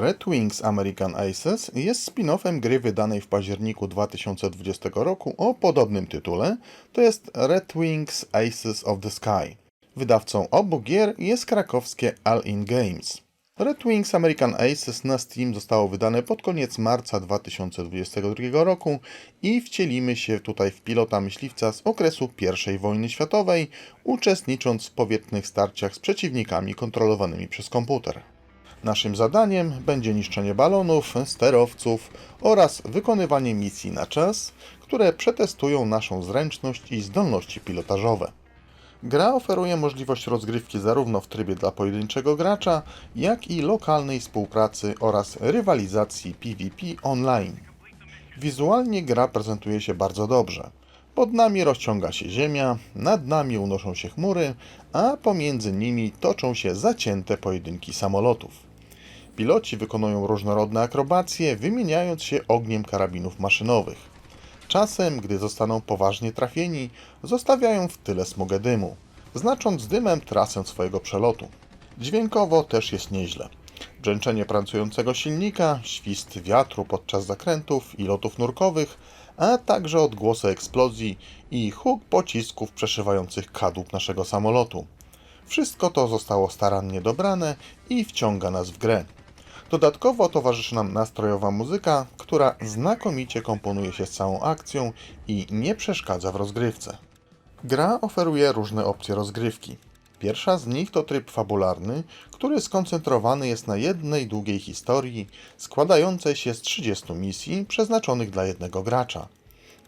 Red Wings American Aces jest spin-offem gry wydanej w październiku 2020 roku o podobnym tytule, to jest Red Wings Aces of the Sky. Wydawcą obu gier jest krakowskie All In Games. Red Wings American Aces na Steam zostało wydane pod koniec marca 2022 roku i wcielimy się tutaj w pilota myśliwca z okresu I wojny światowej, uczestnicząc w powietrznych starciach z przeciwnikami kontrolowanymi przez komputer. Naszym zadaniem będzie niszczenie balonów, sterowców oraz wykonywanie misji na czas, które przetestują naszą zręczność i zdolności pilotażowe. Gra oferuje możliwość rozgrywki zarówno w trybie dla pojedynczego gracza, jak i lokalnej współpracy oraz rywalizacji PvP online. Wizualnie gra prezentuje się bardzo dobrze. Pod nami rozciąga się ziemia, nad nami unoszą się chmury, a pomiędzy nimi toczą się zacięte pojedynki samolotów. Piloci wykonują różnorodne akrobacje, wymieniając się ogniem karabinów maszynowych. Czasem, gdy zostaną poważnie trafieni, zostawiają w tyle smugę dymu, znacząc dymem trasę swojego przelotu. Dźwiękowo też jest nieźle. Brzęczenie pracującego silnika, świst wiatru podczas zakrętów i lotów nurkowych, a także odgłosy eksplozji i huk pocisków przeszywających kadłub naszego samolotu. Wszystko to zostało starannie dobrane i wciąga nas w grę. Dodatkowo towarzyszy nam nastrojowa muzyka, która znakomicie komponuje się z całą akcją i nie przeszkadza w rozgrywce. Gra oferuje różne opcje rozgrywki. Pierwsza z nich to tryb fabularny, który skoncentrowany jest na jednej długiej historii składającej się z 30 misji przeznaczonych dla jednego gracza.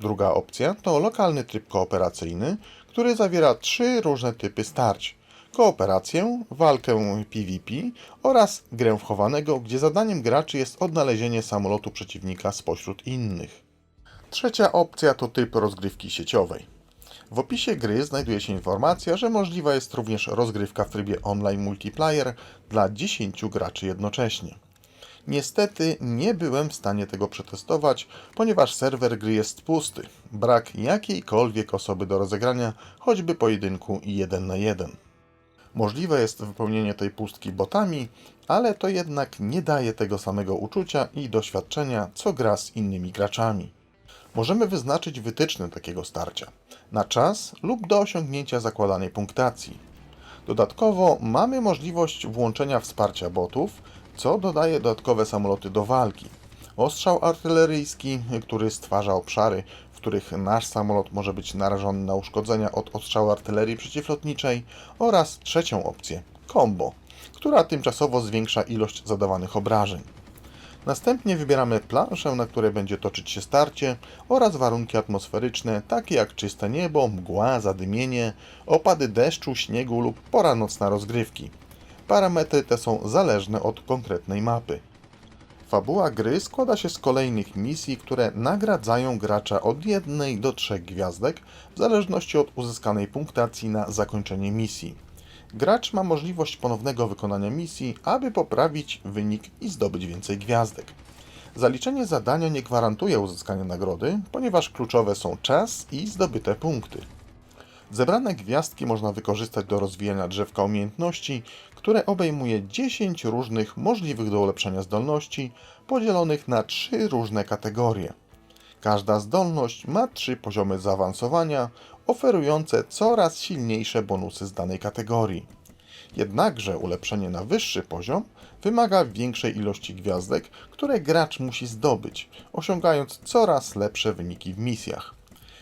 Druga opcja to lokalny tryb kooperacyjny, który zawiera trzy różne typy starć. Kooperację, walkę PvP oraz grę wchowanego, gdzie zadaniem graczy jest odnalezienie samolotu przeciwnika spośród innych. Trzecia opcja to typ rozgrywki sieciowej. W opisie gry znajduje się informacja, że możliwa jest również rozgrywka w trybie online multiplayer dla 10 graczy jednocześnie. Niestety nie byłem w stanie tego przetestować, ponieważ serwer gry jest pusty. Brak jakiejkolwiek osoby do rozegrania, choćby pojedynku 1 na 1. Możliwe jest wypełnienie tej pustki botami, ale to jednak nie daje tego samego uczucia i doświadczenia, co gra z innymi graczami. Możemy wyznaczyć wytyczne takiego starcia na czas lub do osiągnięcia zakładanej punktacji. Dodatkowo mamy możliwość włączenia wsparcia botów, co dodaje dodatkowe samoloty do walki. Ostrzał artyleryjski, który stwarza obszary, których nasz samolot może być narażony na uszkodzenia od ostrzału artylerii przeciwlotniczej oraz trzecią opcję combo, która tymczasowo zwiększa ilość zadawanych obrażeń. Następnie wybieramy planszę, na której będzie toczyć się starcie oraz warunki atmosferyczne, takie jak czyste niebo, mgła, zadymienie, opady deszczu, śniegu lub pora nocna rozgrywki. Parametry te są zależne od konkretnej mapy. Fabuła gry składa się z kolejnych misji, które nagradzają gracza od jednej do trzech gwiazdek, w zależności od uzyskanej punktacji na zakończenie misji. Gracz ma możliwość ponownego wykonania misji, aby poprawić wynik i zdobyć więcej gwiazdek. Zaliczenie zadania nie gwarantuje uzyskania nagrody, ponieważ kluczowe są czas i zdobyte punkty. Zebrane gwiazdki można wykorzystać do rozwijania drzewka umiejętności, które obejmuje 10 różnych możliwych do ulepszenia zdolności, podzielonych na 3 różne kategorie. Każda zdolność ma 3 poziomy zaawansowania, oferujące coraz silniejsze bonusy z danej kategorii. Jednakże ulepszenie na wyższy poziom wymaga większej ilości gwiazdek, które gracz musi zdobyć, osiągając coraz lepsze wyniki w misjach.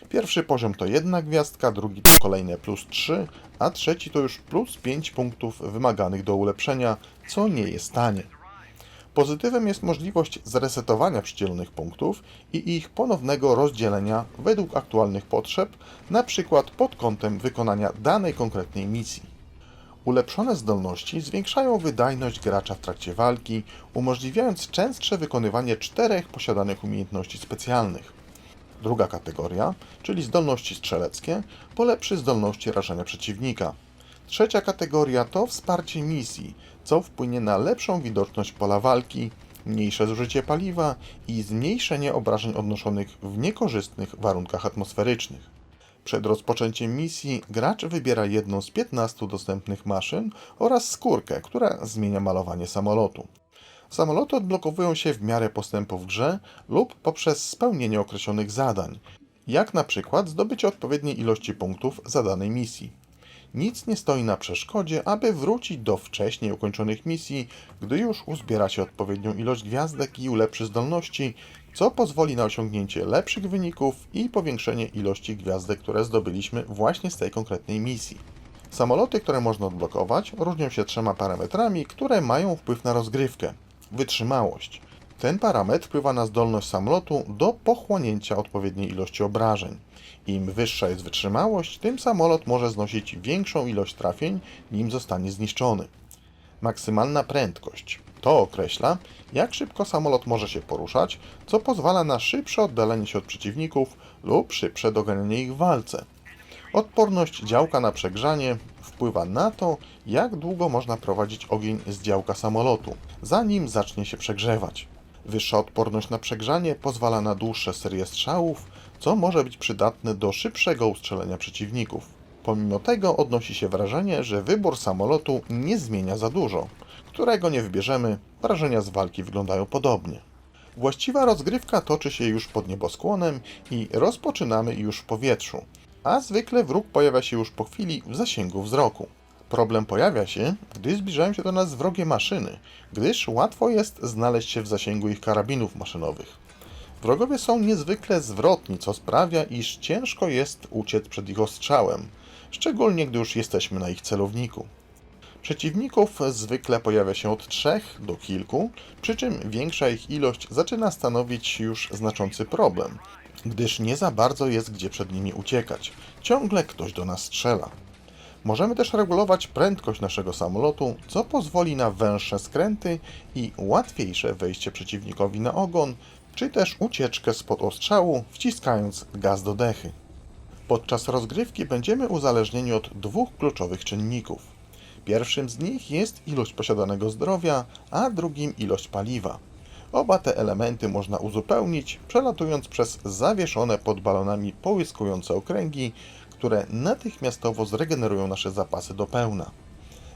Pierwszy poziom to jedna gwiazdka, drugi to kolejne plus 3, a trzeci to już plus 5 punktów wymaganych do ulepszenia, co nie jest tanie. Pozytywem jest możliwość zresetowania przydzielonych punktów i ich ponownego rozdzielenia według aktualnych potrzeb, przykład pod kątem wykonania danej konkretnej misji. Ulepszone zdolności zwiększają wydajność gracza w trakcie walki, umożliwiając częstsze wykonywanie czterech posiadanych umiejętności specjalnych. Druga kategoria, czyli zdolności strzeleckie, polepszy zdolności rażenia przeciwnika. Trzecia kategoria to wsparcie misji, co wpłynie na lepszą widoczność pola walki, mniejsze zużycie paliwa i zmniejszenie obrażeń odnoszonych w niekorzystnych warunkach atmosferycznych. Przed rozpoczęciem misji gracz wybiera jedną z 15 dostępnych maszyn oraz skórkę, która zmienia malowanie samolotu. Samoloty odblokowują się w miarę postępu w grze lub poprzez spełnienie określonych zadań, jak na przykład zdobycie odpowiedniej ilości punktów za danej misji. Nic nie stoi na przeszkodzie, aby wrócić do wcześniej ukończonych misji, gdy już uzbiera się odpowiednią ilość gwiazdek i ulepszy zdolności, co pozwoli na osiągnięcie lepszych wyników i powiększenie ilości gwiazdek, które zdobyliśmy właśnie z tej konkretnej misji. Samoloty, które można odblokować, różnią się trzema parametrami, które mają wpływ na rozgrywkę. Wytrzymałość. Ten parametr wpływa na zdolność samolotu do pochłonięcia odpowiedniej ilości obrażeń. Im wyższa jest wytrzymałość, tym samolot może znosić większą ilość trafień, nim zostanie zniszczony. Maksymalna prędkość. To określa, jak szybko samolot może się poruszać, co pozwala na szybsze oddalenie się od przeciwników lub szybsze doganianie ich w walce. Odporność działka na przegrzanie wpływa na to, jak długo można prowadzić ogień z działka samolotu, zanim zacznie się przegrzewać. Wyższa odporność na przegrzanie pozwala na dłuższe serie strzałów, co może być przydatne do szybszego ustrzelenia przeciwników. Pomimo tego odnosi się wrażenie, że wybór samolotu nie zmienia za dużo. Którego nie wybierzemy, wrażenia z walki wyglądają podobnie. Właściwa rozgrywka toczy się już pod nieboskłonem i rozpoczynamy już w powietrzu, a zwykle wróg pojawia się już po chwili w zasięgu wzroku. Problem pojawia się, gdy zbliżają się do nas wrogie maszyny, gdyż łatwo jest znaleźć się w zasięgu ich karabinów maszynowych. Wrogowie są niezwykle zwrotni, co sprawia, iż ciężko jest uciec przed ich ostrzałem, szczególnie gdy już jesteśmy na ich celowniku. Przeciwników zwykle pojawia się od trzech do kilku, przy czym większa ich ilość zaczyna stanowić już znaczący problem, gdyż nie za bardzo jest gdzie przed nimi uciekać. Ciągle ktoś do nas strzela. Możemy też regulować prędkość naszego samolotu, co pozwoli na węższe skręty i łatwiejsze wejście przeciwnikowi na ogon, czy też ucieczkę spod ostrzału, wciskając gaz do dechy. Podczas rozgrywki będziemy uzależnieni od dwóch kluczowych czynników. Pierwszym z nich jest ilość posiadanego zdrowia, a drugim ilość paliwa. Oba te elementy można uzupełnić, przelatując przez zawieszone pod balonami połyskujące okręgi, które natychmiastowo zregenerują nasze zapasy do pełna.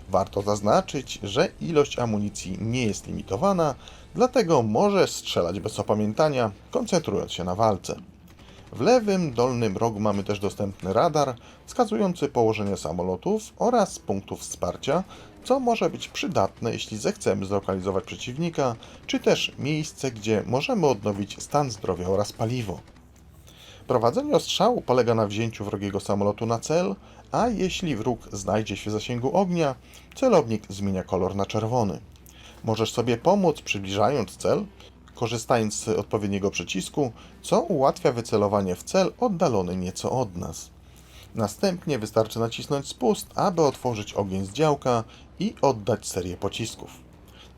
Warto zaznaczyć, że ilość amunicji nie jest limitowana, dlatego może strzelać bez opamiętania, koncentrując się na walce. W lewym dolnym rogu mamy też dostępny radar wskazujący położenie samolotów oraz punktów wsparcia, co może być przydatne, jeśli zechcemy zlokalizować przeciwnika, czy też miejsce, gdzie możemy odnowić stan zdrowia oraz paliwo. Prowadzenie ostrzału polega na wzięciu wrogiego samolotu na cel, a jeśli wróg znajdzie się w zasięgu ognia, celownik zmienia kolor na czerwony. Możesz sobie pomóc przybliżając cel, korzystając z odpowiedniego przycisku, co ułatwia wycelowanie w cel oddalony nieco od nas. Następnie wystarczy nacisnąć spust, aby otworzyć ogień z działka i oddać serię pocisków.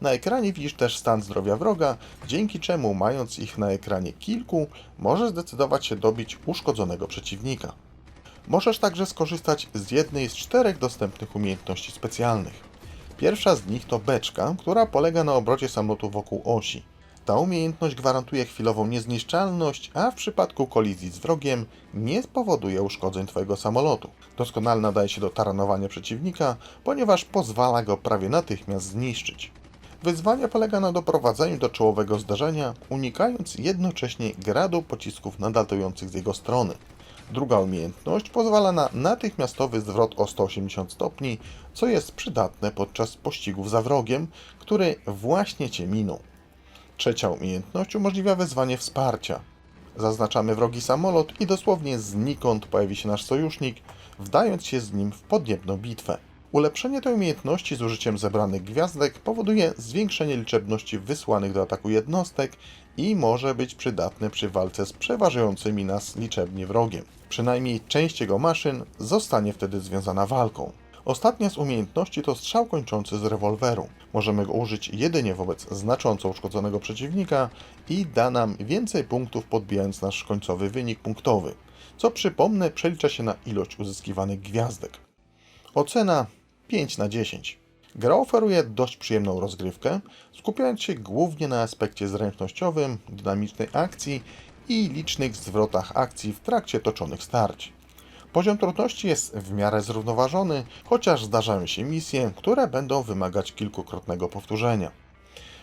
Na ekranie widzisz też stan zdrowia wroga, dzięki czemu mając ich na ekranie kilku, możesz zdecydować się dobić uszkodzonego przeciwnika. Możesz także skorzystać z jednej z czterech dostępnych umiejętności specjalnych. Pierwsza z nich to beczka, która polega na obrocie samolotu wokół osi. Ta umiejętność gwarantuje chwilową niezniszczalność, a w przypadku kolizji z wrogiem nie spowoduje uszkodzeń Twojego samolotu. Doskonale nadaje się do taranowania przeciwnika, ponieważ pozwala go prawie natychmiast zniszczyć. Wyzwanie polega na doprowadzeniu do czołowego zdarzenia, unikając jednocześnie gradu pocisków nadlatujących z jego strony. Druga umiejętność pozwala na natychmiastowy zwrot o 180 stopni, co jest przydatne podczas pościgów za wrogiem, który właśnie Cię minął. Trzecia umiejętność umożliwia wezwanie wsparcia. Zaznaczamy wrogi samolot i dosłownie znikąd pojawi się nasz sojusznik, wdając się z nim w podniebną bitwę. Ulepszenie tej umiejętności z użyciem zebranych gwiazdek powoduje zwiększenie liczebności wysłanych do ataku jednostek i może być przydatne przy walce z przeważającymi nas liczebnie wrogiem. Przynajmniej część jego maszyn zostanie wtedy związana walką. Ostatnia z umiejętności to strzał kończący z rewolweru. Możemy go użyć jedynie wobec znacząco uszkodzonego przeciwnika i da nam więcej punktów podbijając nasz końcowy wynik punktowy, co przypomnę przelicza się na ilość uzyskiwanych gwiazdek. Ocena 5 na 10. Gra oferuje dość przyjemną rozgrywkę, skupiając się głównie na aspekcie zręcznościowym, dynamicznej akcji i licznych zwrotach akcji w trakcie toczonych starć. Poziom trudności jest w miarę zrównoważony, chociaż zdarzają się misje, które będą wymagać kilkukrotnego powtórzenia.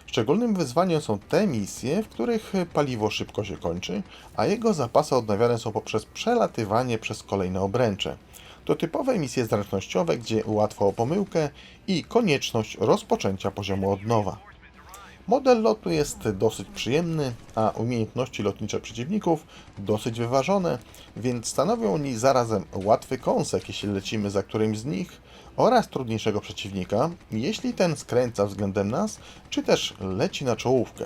Szczególnym wyzwaniem są te misje, w których paliwo szybko się kończy, a jego zapasy odnawiane są poprzez przelatywanie przez kolejne obręcze. To typowe misje zręcznościowe, gdzie łatwo o pomyłkę i konieczność rozpoczęcia poziomu od nowa. Model lotu jest dosyć przyjemny, a umiejętności lotnicze przeciwników dosyć wyważone, więc stanowią oni zarazem łatwy kąsek, jeśli lecimy za którymś z nich, oraz trudniejszego przeciwnika, jeśli ten skręca względem nas, czy też leci na czołówkę.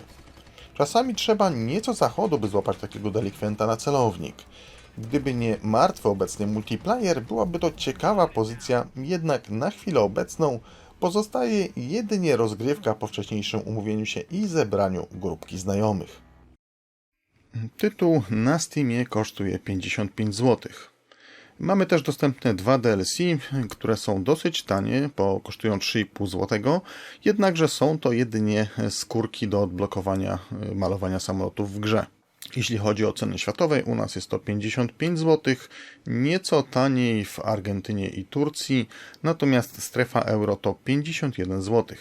Czasami trzeba nieco zachodu, by złapać takiego delikwenta na celownik. Gdyby nie martwy obecnie multiplayer, byłaby to ciekawa pozycja, jednak na chwilę obecną pozostaje jedynie rozgrywka po wcześniejszym umówieniu się i zebraniu grupki znajomych. Tytuł na Steamie kosztuje 55 zł. Mamy też dostępne dwa DLC, które są dosyć tanie, bo kosztują 3,5 zł, jednakże są to jedynie skórki do odblokowania y, malowania samolotów w grze. Jeśli chodzi o ceny światowej, u nas jest to 55 zł, nieco taniej w Argentynie i Turcji, natomiast strefa euro to 51 zł.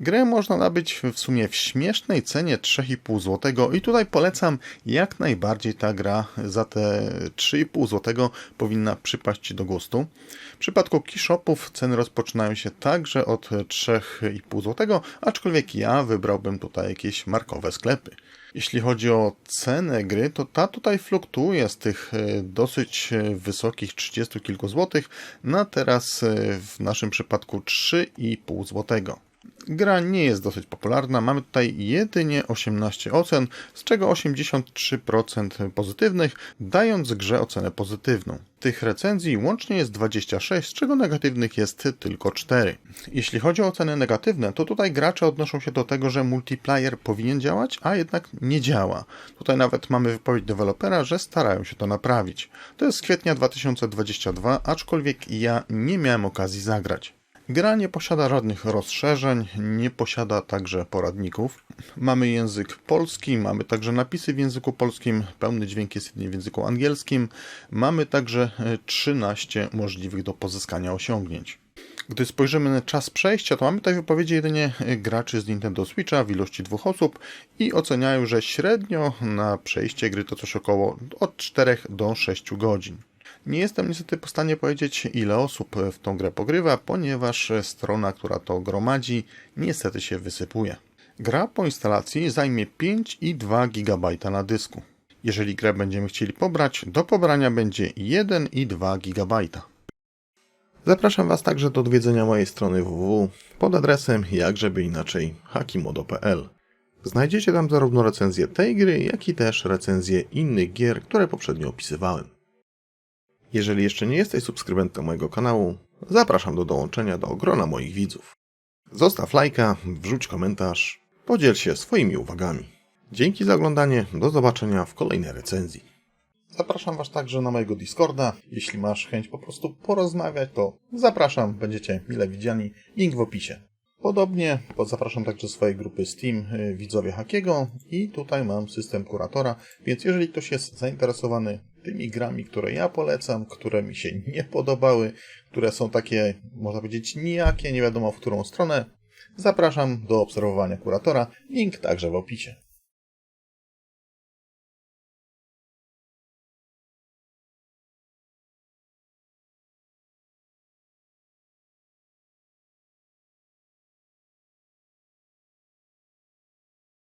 Grę można nabyć w sumie w śmiesznej cenie 3,5 zł i tutaj polecam jak najbardziej ta gra za te 3,5 zł powinna przypaść do gustu. W przypadku keyshopów ceny rozpoczynają się także od 3,5 zł, aczkolwiek ja wybrałbym tutaj jakieś markowe sklepy. Jeśli chodzi o cenę gry, to ta tutaj fluktuuje z tych e, dosyć e, wysokich 30 kilku złotych na teraz e, w naszym przypadku 3,5 złotego. Gra nie jest dosyć popularna. Mamy tutaj jedynie 18 ocen, z czego 83% pozytywnych, dając grze ocenę pozytywną. Tych recenzji łącznie jest 26, z czego negatywnych jest tylko 4. Jeśli chodzi o oceny negatywne, to tutaj gracze odnoszą się do tego, że multiplayer powinien działać, a jednak nie działa. Tutaj nawet mamy wypowiedź dewelopera, że starają się to naprawić. To jest z kwietnia 2022, aczkolwiek ja nie miałem okazji zagrać. Gra nie posiada żadnych rozszerzeń, nie posiada także poradników. Mamy język polski, mamy także napisy w języku polskim, pełny dźwięk jest jedynie w języku angielskim. Mamy także 13 możliwych do pozyskania osiągnięć. Gdy spojrzymy na czas przejścia, to mamy tutaj wypowiedzi jedynie graczy z Nintendo Switcha w ilości dwóch osób i oceniają, że średnio na przejście gry to coś około od 4 do 6 godzin. Nie jestem niestety w stanie powiedzieć, ile osób w tą grę pogrywa, ponieważ strona, która to gromadzi, niestety się wysypuje. Gra po instalacji zajmie 5,2 GB na dysku. Jeżeli grę będziemy chcieli pobrać, do pobrania będzie 1,2 GB. Zapraszam Was także do odwiedzenia mojej strony www pod adresem jakżeby inaczej hakimodo.pl. Znajdziecie tam zarówno recenzję tej gry, jak i też recenzję innych gier, które poprzednio opisywałem. Jeżeli jeszcze nie jesteś subskrybentem mojego kanału, zapraszam do dołączenia do grona moich widzów. Zostaw lajka, wrzuć komentarz, podziel się swoimi uwagami. Dzięki za oglądanie, do zobaczenia w kolejnej recenzji. Zapraszam Was także na mojego Discorda. Jeśli masz chęć po prostu porozmawiać, to zapraszam, będziecie mile widziani. Link w opisie. Podobnie zapraszam także swojej grupy Steam y, Widzowie Hakiego i tutaj mam system kuratora, więc jeżeli ktoś jest zainteresowany tymi grami, które ja polecam, które mi się nie podobały, które są takie, można powiedzieć, nijakie, nie wiadomo w którą stronę, zapraszam do obserwowania kuratora. Link także w opisie.